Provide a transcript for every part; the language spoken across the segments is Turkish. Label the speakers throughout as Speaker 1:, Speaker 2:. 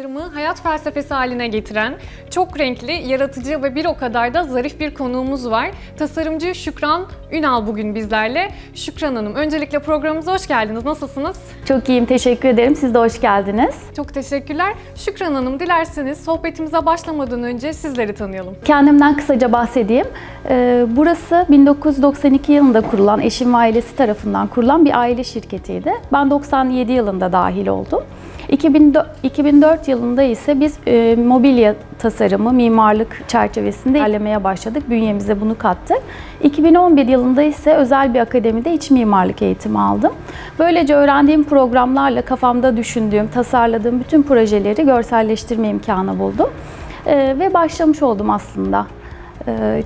Speaker 1: Tasarımı hayat felsefesi haline getiren, çok renkli, yaratıcı ve bir o kadar da zarif bir konuğumuz var. Tasarımcı Şükran Ünal bugün bizlerle. Şükran Hanım, öncelikle programımıza hoş geldiniz. Nasılsınız?
Speaker 2: Çok iyiyim, teşekkür ederim. Siz de hoş geldiniz.
Speaker 1: Çok teşekkürler. Şükran Hanım, dilerseniz sohbetimize başlamadan önce sizleri tanıyalım.
Speaker 2: Kendimden kısaca bahsedeyim. Ee, Burası 1992 yılında kurulan, eşim ve ailesi tarafından kurulan bir aile şirketiydi. Ben 97 yılında dahil oldum. 2004, 2004 yılında ise biz e, mobilya tasarımı, mimarlık çerçevesinde ilerlemeye başladık. Bünyemize bunu kattık. 2011 yılında ise özel bir akademide iç mimarlık eğitimi aldım. Böylece öğrendiğim programlarla kafamda düşündüğüm, tasarladığım bütün projeleri görselleştirme imkanı buldum. Ee, ve başlamış oldum aslında e,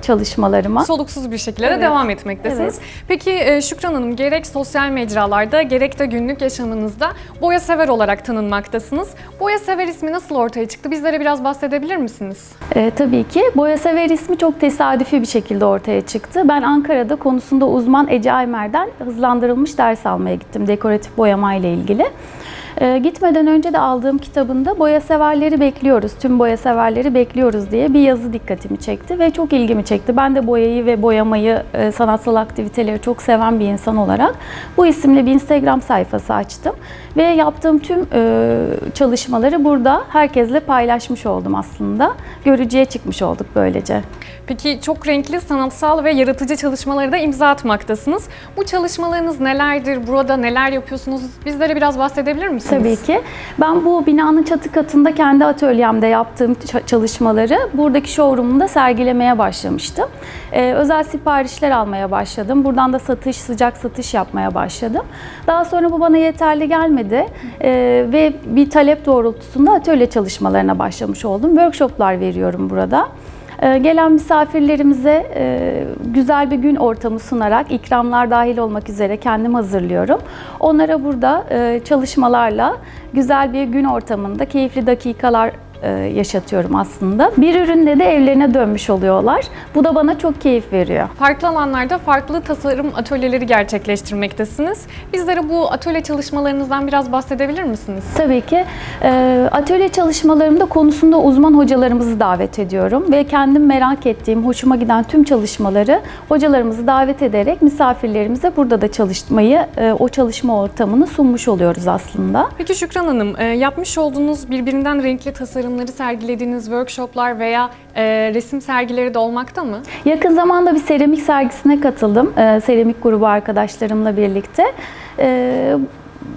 Speaker 2: çalışmalarıma.
Speaker 1: Soluksuz bir şekilde de
Speaker 2: Evet.
Speaker 1: devam etmektesiniz. Peki e, Şükran Hanım, gerek sosyal mecralarda gerek de günlük yaşamınızda boya sever olarak tanınmaktasınız. Boya sever ismi nasıl ortaya çıktı? Bizlere biraz bahsedebilir misiniz?
Speaker 2: Ee, tabii ki. Boya Sever ismi çok tesadüfi bir şekilde ortaya çıktı. Ben Ankara'da konusunda uzman Ece Aymer'den hızlandırılmış ders almaya gittim dekoratif boyama ile ilgili. Ee, gitmeden önce de aldığım kitabında boya severleri bekliyoruz, tüm boya severleri bekliyoruz diye bir yazı dikkatimi çekti ve çok ilgimi çekti. Ben de boyayı ve boyamayı, e, sanatsal aktiviteleri çok seven bir insan olarak bu isimli bir Instagram sayfası açtım ve yaptığım tüm e, çalışmaları burada herkesle paylaşmış oldum aslında. Görücüye çıkmış olduk böylece.
Speaker 1: Peki çok renkli, sanatsal ve yaratıcı çalışmaları da imza atmaktasınız. Bu çalışmalarınız nelerdir? Burada neler yapıyorsunuz? Bizlere biraz bahsedebilir misiniz?
Speaker 2: Tabii ki. Ben bu binanın çatı katında kendi atölyemde yaptığım çalışmaları buradaki showroom'umda sergilemeye başlamıştım. Ee, özel siparişler almaya başladım. Buradan da satış, sıcak satış yapmaya başladım. Daha sonra bu bana yeterli gelmedi Ee, ve bir talep doğrultusunda atölye çalışmalarına başlamış oldum. Workshoplar veriyorum burada. Ee, Gelen misafirlerimize e, güzel bir gün ortamı sunarak ikramlar dahil olmak üzere kendim hazırlıyorum. Onlara burada e, çalışmalarla güzel bir gün ortamında keyifli dakikalar yaşatıyorum aslında. Bir ürünle de evlerine dönmüş oluyorlar. Bu da bana çok keyif veriyor.
Speaker 1: Farklı alanlarda farklı tasarım atölyeleri gerçekleştirmektesiniz. Bizlere bu atölye çalışmalarınızdan biraz bahsedebilir misiniz?
Speaker 2: Tabii ki e, atölye çalışmalarımda konusunda uzman hocalarımızı davet ediyorum ve kendim merak ettiğim, hoşuma giden tüm çalışmaları hocalarımızı davet ederek misafirlerimize burada da çalışmayı, e, o çalışma ortamını sunmuş oluyoruz aslında.
Speaker 1: Peki Şükran Hanım, e, yapmış olduğunuz birbirinden renkli tasarımları sergilediğiniz workshoplar veya e, resim sergileri de olmakta mı?
Speaker 2: Yakın zamanda bir seramik sergisine katıldım, e, seramik grubu arkadaşlarımla birlikte. E,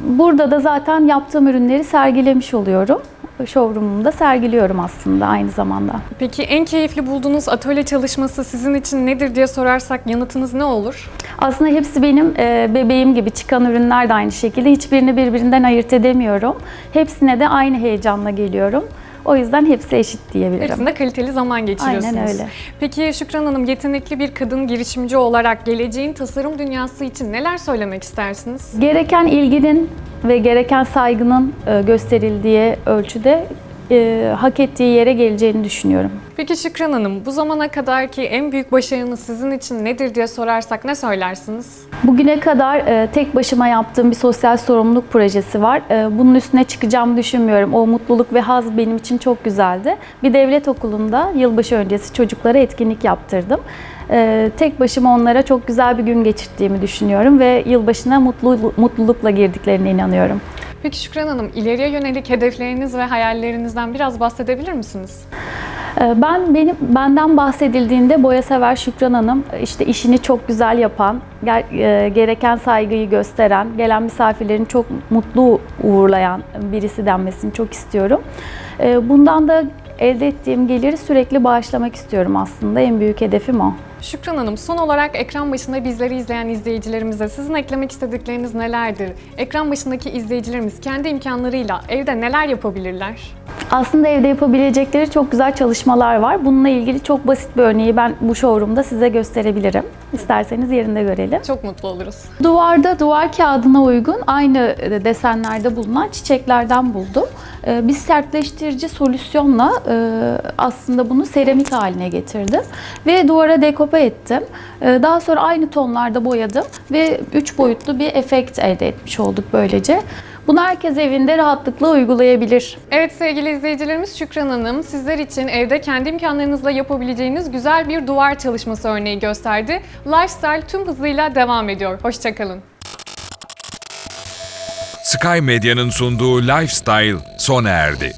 Speaker 2: burada da zaten yaptığım ürünleri sergilemiş oluyorum. Showroom'umda sergiliyorum aslında aynı zamanda.
Speaker 1: Peki en keyifli bulduğunuz atölye çalışması sizin için nedir diye sorarsak yanıtınız ne olur?
Speaker 2: Aslında hepsi benim e, bebeğim gibi çıkan ürünler de aynı şekilde. Hiçbirini birbirinden ayırt edemiyorum. Hepsine de aynı heyecanla geliyorum. O yüzden hepsi eşit diyebilirim.
Speaker 1: Hepsinde kaliteli zaman geçiriyorsunuz.
Speaker 2: Aynen öyle.
Speaker 1: Peki Şükran Hanım yetenekli bir kadın girişimci olarak geleceğin tasarım dünyası için neler söylemek istersiniz?
Speaker 2: Gereken ilginin ve gereken saygının e, gösterildiği ölçüde e, hak ettiği yere geleceğini düşünüyorum.
Speaker 1: Peki Şükran Hanım bu zamana kadarki en büyük başarınız sizin için nedir diye sorarsak ne söylersiniz?
Speaker 2: Bugüne kadar e, tek başıma yaptığım bir sosyal sorumluluk projesi var. E, bunun üstüne çıkacağımı düşünmüyorum. O mutluluk ve haz benim için çok güzeldi. Bir devlet okulunda yılbaşı öncesi çocuklara etkinlik yaptırdım. E, tek başıma onlara çok güzel bir gün geçirdiğimi düşünüyorum ve yılbaşına mutlu, mutlulukla girdiklerine inanıyorum.
Speaker 1: Peki Şükran Hanım ileriye yönelik hedefleriniz ve hayallerinizden biraz bahsedebilir misiniz?
Speaker 2: Ee, Ben benim benden bahsedildiğinde boya sever Şükran Hanım işte işini çok güzel yapan, e, gereken saygıyı gösteren, gelen misafirlerin çok mutlu uğurlayan birisi denmesini çok istiyorum. Ee, Bundan da elde ettiğim geliri sürekli bağışlamak istiyorum aslında. En büyük hedefim o.
Speaker 1: Şükran Hanım son olarak ekran başında bizleri izleyen izleyicilerimize sizin eklemek istedikleriniz nelerdir? Ekran başındaki izleyicilerimiz kendi imkanlarıyla evde neler yapabilirler?
Speaker 2: Aslında evde yapabilecekleri çok güzel çalışmalar var. Bununla ilgili çok basit bir örneği ben bu showroom'da size gösterebilirim. İsterseniz yerinde görelim.
Speaker 1: Çok mutlu oluruz.
Speaker 2: Duvarda duvar kağıdına uygun aynı e, desenlerde bulunan çiçeklerden buldum. E, Bir sertleştirici solüsyonla e, aslında bunu seramik haline getirdim ve duvara dekope ettim. Daha sonra aynı tonlarda boyadım ve üç boyutlu bir efekt elde etmiş olduk böylece. Bunu herkes evinde rahatlıkla uygulayabilir.
Speaker 1: Evet sevgili izleyicilerimiz Şükran Hanım sizler için evde kendi imkanlarınızla yapabileceğiniz güzel bir duvar çalışması örneği gösterdi. Lifestyle tüm hızıyla devam ediyor. Hoşçakalın.
Speaker 3: Sky Medya'nın sunduğu Lifestyle sona erdi.